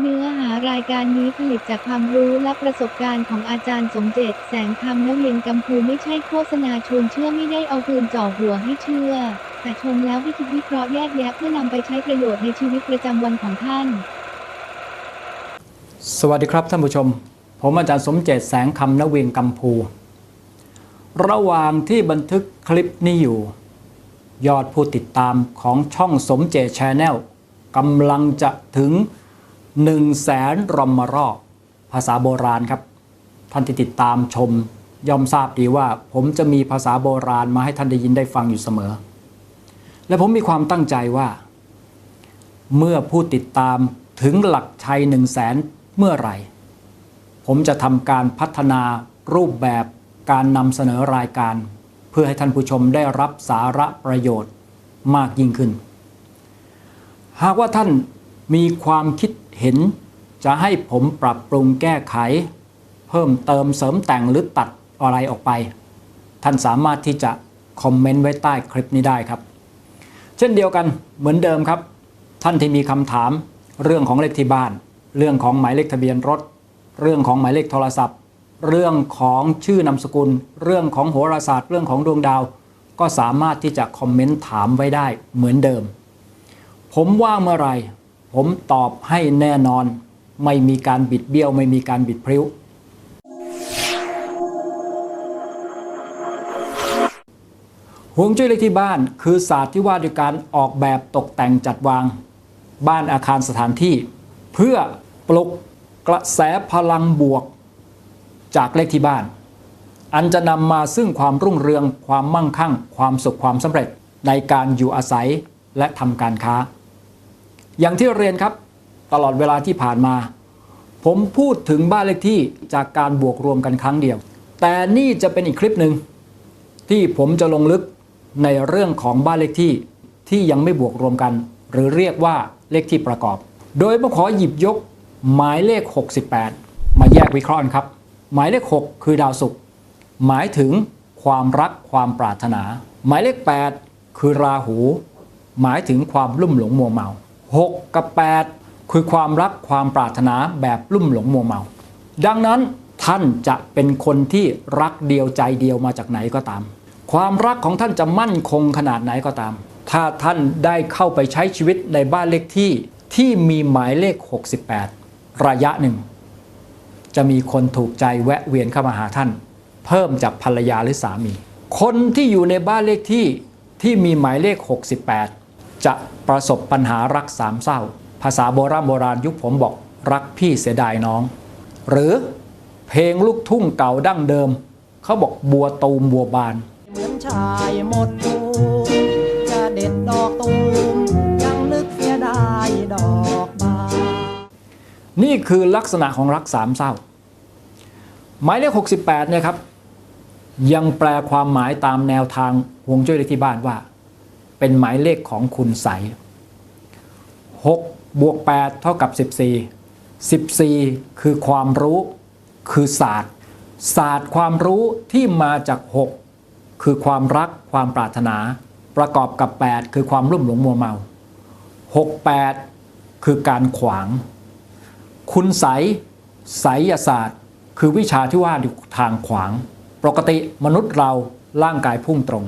เนื้อหารายการนี้ผลิตจากความรู้และประสบการณ์ของอาจารย์สมเจตแสงธรรมนเวียนกัมพูไม่ใช่โฆษณาชวนเชื่อไม่ได้เอาปืนจ่อหัวให้เชื่อ แต่ชมแล้วให้คิดวิเคราะห์แยกแยะเพื่อนำไปใช้ประโยชน์ในชีวิตประจำวันของท่าน สวัสดีครับท่านผู้ชม ผมอาจารย์สมเจตแสงคำนวีงกัมพู ระหว่างที่บันทึกคลิปนี้อยู่ ยอดผู้ติดตามของช่องสมเจตชาแนลกำลังจะถึง 1 0 0 0 0แสนรอมมารอบภาษาโบราณครับ ท่านที่ติดตามชมย่อมทราบดีว่า ผมจะมีภาษาโบราณมาให้ท่านได้ยินได้ฟังอยู่เสมอ และผมมีความตั้งใจว่า เมื่อผู้ติดตามถึงหลักชัย1 0 0 0 0แสนเมื่อไหร่ ผมจะทำการพัฒนารูปแบบการนำเสนอรายการ เพื่อให้ท่านผู้ชมได้รับสาระประโยชน์มากยิ่งขึ้น หากว่าท่าน มีความคิดเห็น จะให้ผมปรับปรุงแก้ไข เพิ่มเติมเสริมแต่งหรือตัดอะไรออกไป ท่านสามารถที่จะคอมเมนต์ไว้ใต้คลิปนี้ได้ครับ เช่นเดียวกันเหมือนเดิมครับ ท่านที่มีคำถาม เรื่องของเลขที่บ้าน เรื่องของหมายเลขทะเบียนรถ เรื่องของหมายเลขโทรศัพท์ เรื่องของชื่อนามสกุล เรื่องของโหราศาสตร์ เรื่องของดวงดาว ก็สามารถที่จะคอมเมนต์ถามไว้ได้เหมือนเดิม ผมว่างเมื่อไหร ผมตอบให้แน่นอนไม่มีการบิดเบี้ยว ไม่มีการบิดพริ้ว ห่วงจุ้ยเลขที่บ้านคือศาสตร์ที่ว่าด้วยการออกแบบตกแต่งจัดวาง บ้านอาคารสถานที่ เพื่อปลุกกระแสพลังบวก จากเลขที่บ้าน อันจะนำมาซึ่งความรุ่งเรืองความมั่งคั่ง ความสุขความสำเร็จในการอยู่อาศัยและทำการค้า อย่างที่เรียนครับตลอดเวลาที่ผ่านมา ผมพูดถึงบ้านเลขที่จากการบวกรวมกันครั้งเดียว แต่นี่จะเป็นอีกคลิปหนึ่งที่ผมจะลงลึกในเรื่องของบ้านเลขที่ที่ยังไม่บวกรวมกัน หรือเรียกว่าเลขที่ประกอบ โดยมาขอหยิบยกหมายเลข 68 มาแยกวิเคราะห์ครับ หมายเลข 6 คือดาวศุกร์หมายถึงความรักความปรารถนา หมายเลข 8 คือราหู หมายถึงความลุ่มหลงมัวเมา 6 กับ 8 คือความรักความปรารถนาแบบลุ่มหลงมัวเมา ดังนั้นท่านจะเป็นคนที่รักเดียวใจเดียวมาจากไหนก็ตาม ความรักของท่านจะมั่นคงขนาดไหนก็ตาม ถ้าท่านได้เข้าไปใช้ชีวิตในบ้านเลขที่ที่มีหมายเลข 68 ระยะหนึ่ง จะมีคนถูกใจแวะเวียนเข้ามาหาท่าน เพิ่มจากภรรยาหรือสามี คนที่อยู่ในบ้านเลขที่ที่มีหมายเลข 68 จะประสบปัญหารักสามเศร้า ภาษาโบราณโบราณยุคผมบอกรักพี่เสียดายน้อง หรือเพลงลูกทุ่งเก่าดั้งเดิม เขาบอกบัวตูมบัวบาน เหมือนชายหมดตูมจะเด็ดดอกตูมยังนึกเสียดายดอกบานนี่คือลักษณะของรักสามเศร้า หมายเลข 68 เนี่ยครับ ยังแปลความหมายตามแนวทางฮวงจุ้ยเลขที่บ้านว่า เป็นหมายเลขของคุณใส6บวก8เท่ากับ 14 14 คือความรู้ คือศาสตร์ ศาสตร์ความรู้ที่มาจาก 6 คือความรักความปรารถนา ประกอบกับ 8 คือความรุ่มหลงมัวเมา 68 คือการขวาง คุณไสไสยศาสตร์ คือวิชาที่ว่าอยู่ทางขวาง ปกติมนุษย์เราร่างกายพุ่งตรง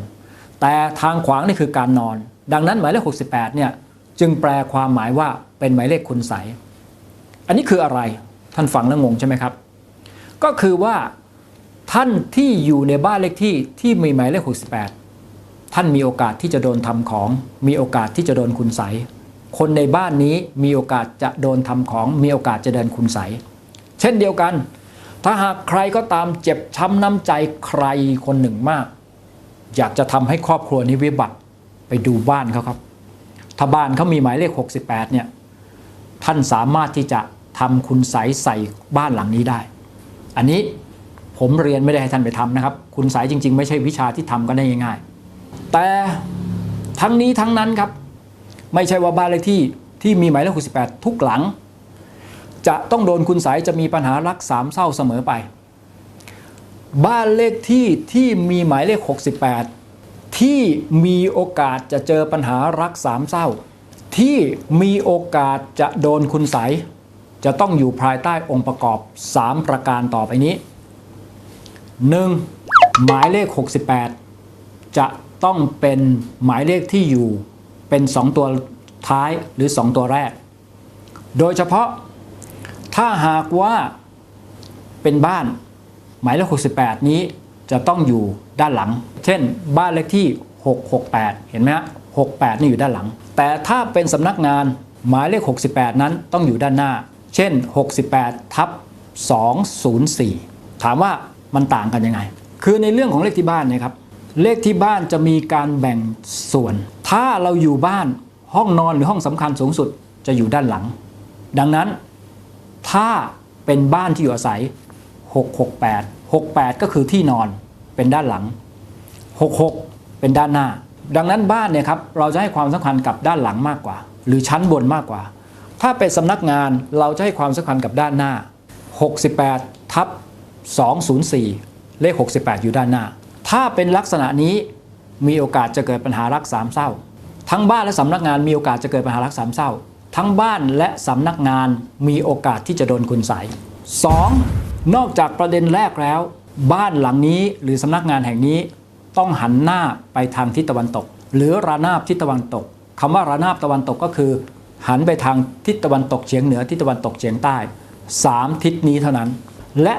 แต่ทางขวางนี่คือการนอน ดังนั้นหมายเลข 68 เนี่ยจึงแปลความหมายว่าเป็นหมายเลขคุณไสอันนี้คืออะไรท่านฟังแล้วงงใช่ไหมครับ ก็คือว่าท่านที่อยู่ในบ้านเลขที่ที่มีหมายเลข 68 ท่านมีโอกาสที่จะโดนทำของ มีโอกาสที่จะโดนคุณไสคนในบ้านนี้มีโอกาสจะโดนทำของ มีโอกาสจะเดินคุณไสเช่นเดียวกัน ถ้าหากใครก็ตามเจ็บช้ำน้ำใจใครคนหนึ่งมาก อยากจะทำให้ครอบครัวนี้วิบัติไปดูบ้านเขาครับ ถ้าบ้านเขามีหมายเลข 68 เนี่ย ท่านสามารถที่จะทำคุณใสยใส่บ้านหลังนี้ได้ อันนี้ผมเรียนไม่ได้ให้ท่านไปทำนะครับ คุณใสยจริง ๆ ไม่ใช่วิชาที่ทำกันได้ง่ายๆ แต่ทั้งนี้ทั้งนั้นครับ ไม่ใช่ว่าบ้านเลขที่ที่มีหมายเลข 68 ทุกหลัง จะต้องโดนคุณใสยจะมีปัญหารักสามเศร้าเสมอไป บ้านเลขที่ที่มีหมายเลข 68 ที่มีโอกาสจะเจอปัญหารักสามเศร้า ที่มีโอกาสจะโดนคุณใสจะต้องอยู่ภายใต้องค์ประกอบ 3 ประการต่อไปนี้ 1. หมายเลข 68 จะต้องเป็นหมายเลขที่อยู่เป็น 2 ตัวท้ายหรือ 2 ตัวแรก โดยเฉพาะถ้าหากว่าเป็นบ้าน มายเลข 68 นี้จะต้องอยู่ด้านหลัง เช่น บ้านเลขที่ 668 เห็นไหมฮะ68 นี่อยู่ด้านหลัง แต่ถ้าเป็นสำนักงานหมายเลข 68 นั้นต้องอยู่ด้านหน้า เช่น 68 ทับ 204 ถามว่ามันต่างกันยังไง คือในเรื่องของเลขที่บ้านเนะครับ เลขที่บ้านจะมีการแบ่งส่วน ถ้าเราอยู่บ้านห้องนอนหรือห้องสำคัญสูงสุดจะอยู่ด้านหลัง ดังนั้นถ้าเป็นบ้านที่อยู่อาศัย 668 68 ก็คือที่นอนเป็นด้านหลัง 66 เป็นด้านหน้า ดังนั้นบ้านเนี่ยครับเราจะให้ความสำคัญกับด้านหลังมากกว่า หรือชั้นบนมากกว่า ถ้าเป็นสำนักงานเราจะให้ความสำคัญกับด้านหน้า 68ทับ204 เลข 68 อยู่ด้านหน้า ถ้าเป็นลักษณะนี้มีโอกาสจะเกิดปัญหารักสามเศร้า ทั้งบ้านและสำนักงานมีโอกาสจะเกิดปัญหารักสามเศร้า ทั้งบ้านและสำนักงานมีโอกาสที่จะโดนคุณใสย 2. นอกจากประเด็นแรกแล้ว บ้านหลังนี้หรือสำนักงานแห่งนี้ต้องหันหน้าไปทางทิศตะวันตก หรือระนาบทิศตะวันตกคำว่าระนาบตะวันตกก็คือ หันไปทางทิศตะวันตกเฉียงเหนือทิศตะวันตกเฉียงใต้ 3 ทิศนี้เท่านั้น และ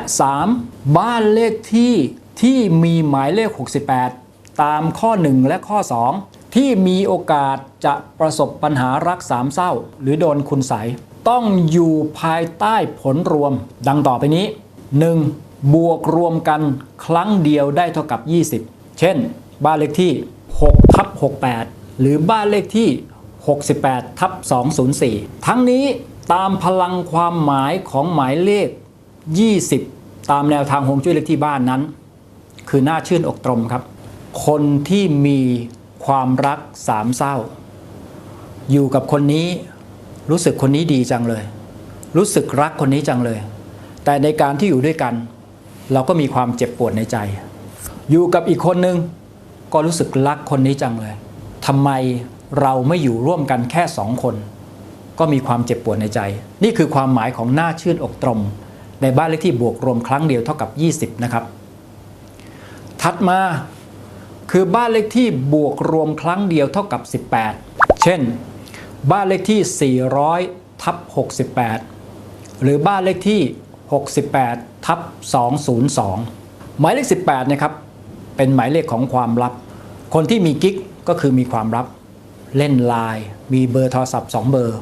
3. บ้านเลขที่ที่มีหมายเลข 68 ตามข้อ 1 และข้อ 2 ที่มีโอกาสจะประสบปัญหารักสามเศร้า หรือโดนคุณใสต้องอยู่ภายใต้ผลรวมดังต่อไปนี้ 1. บวกรวมกันครั้งเดียวได้เท่ากับ 20 เช่น บ้านเลขที่6ทับ68 หรือบ้านเลขที่ 68ทับ204 ทั้งนี้ตามพลังความหมายของหมายเลข 20 ตามแนวทางฮวงจุ้ยเลขที่บ้านนั้น คือน้าชื่นอกตรมครับ คนที่มีความรักสามเศร้า อยู่กับคนนี้รู้สึกคนนี้ดีจังเลย รู้สึกรักคนนี้จังเลย แต่ในการที่อยู่ด้วยกัน เราก็มีความเจ็บปวดในใจ อยู่กับอีกคนนึง ก็รู้สึกรักคนนี้จังเลยทำไมเราไม่อยู่ร่วมกันแค่สองคน ก็มีความเจ็บปวดในใจ นี่คือความหมายของหน้าชื่นอกตรม ในบ้านเลขที่บวกรวมครั้งเดียวเท่ากับ 20 นะครับ ถัดมาคือบ้านเลขที่บวกรวมครั้งเดียวเท่ากับ 18 เช่น บ้านเลขที่ 400ทับ68 หรือบ้านเลขที่ 68ทับ202 หมายเลข 18นะครับเป็นหมายเลขของความลับ คนที่มีกิ๊กก็คือมีความลับ เล่นไลน์มีเบอร์โทรศัพท์ 2 เบอร์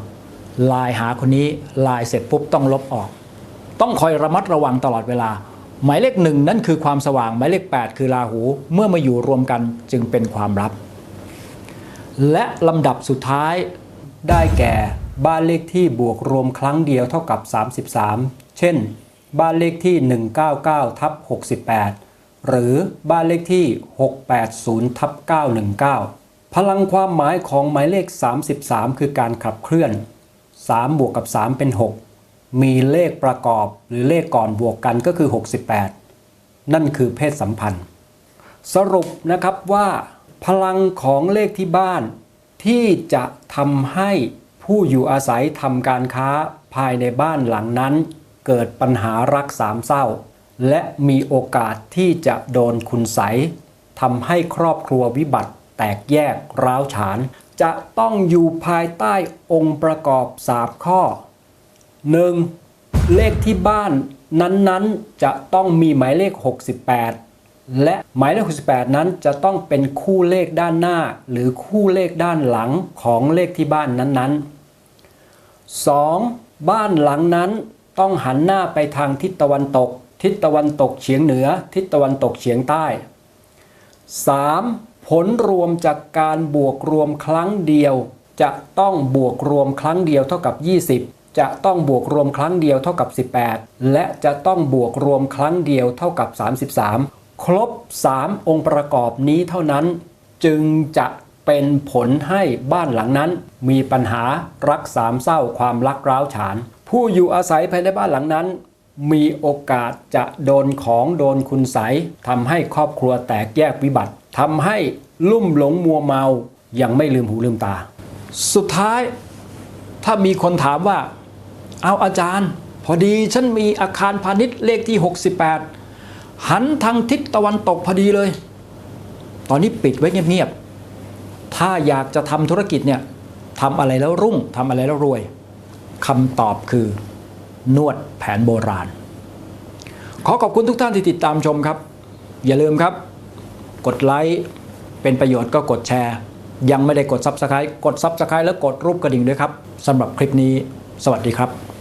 ไลน์หาคนนี้ไลน์เสร็จปุ๊บต้องลบออก ต้องคอยระมัดระวังตลอดเวลา หมายเลขหนึ่งนั่นคือความสว่างหมายเลข 8 คือราหูเมื่อมาอยู่รวมกันจึงเป็นความลับ และลำดับสุดท้ายได้แก่บ้านเลขที่บวกรวมครั้งเดียวเท่ากับ 33 เช่น บ้านเลขที่ 199ทับ68 หรือบ้านเลขที่ 680ทับ919 พลังความหมายของหมายเลข 33 คือการขับเคลื่อน 3 บวกกับ 3 เป็น 6 มีเลขประกอบหรือเลขก่อนบวกกันก็คือ 68 นั่นคือเพศสัมพันธ์ สรุปนะครับว่าพลังของเลขที่บ้าน ที่จะทำให้ผู้อยู่อาศัยทำการค้าภายในบ้านหลังนั้น เกิดปัญหารักสามเศร้า และมีโอกาสที่จะโดนคุณใสทำให้ครอบครัววิบัติแตกแยกร้าวฉาน จะต้องอยู่ภายใต้องค์ประกอบสามข้อ 1. เลขที่บ้านนั้นๆจะต้องมีหมายเลข 68 และหมายเลข 68 นั้นจะต้องเป็นคู่เลขด้านหน้า หรือคู่เลขด้านหลังของเลขที่บ้านนั้นๆ 2. บ้านหลังนั้น ต้องหันหน้าไปทางทิศตะวันตก ทิศตะวันตกเฉียงเหนือ ทิศตะวันตกเฉียงใต้ 3. ผลรวมจากการบวกรวมครั้งเดียว จะต้องบวกรวมครั้งเดียวเท่ากับ 20 จะต้องบวกรวมครั้งเดียวเท่ากับ 18 และจะต้องบวกรวมครั้งเดียวเท่ากับ 33 ครบ 3 องค์ประกอบนี้เท่านั้น จึงจะเป็นผลให้บ้านหลังนั้น มีปัญหารักสามเศร้าความรักร้าวฉาน ผู้อยู่อาศัยภายในบ้านหลังนั้น มีโอกาสจะโดนของโดนคุณใสทำให้ครอบครัวแตกแยกวิบัติทำให้ลุ่มหลงมัวเมายังไม่ลืมหูลืมตา สุดท้ายถ้ามีคนถามว่า เอาอาจารย์ พอดีฉันมีอาคารพาณิชย์เลขที่ 68 หันทางทิศตะวันตกพอดีเลย ตอนนี้ปิดไว้เงียบๆถ้าอยากจะทำธุรกิจเนี่ยทำอะไรแล้วรุ่งทำอะไรแล้วรวย คำตอบคือนวดแผนโบราณ ขอขอบคุณทุกท่านที่ติดตามชมครับ อย่าลืมครับ กดไลค์เป็นประโยชน์ก็กดแชร์ ยังไม่ได้กด Subscribe กด Subscribe แล้วกดรูปกระดิ่งด้วยครับสำหรับคลิปนี้ สวัสดีครับ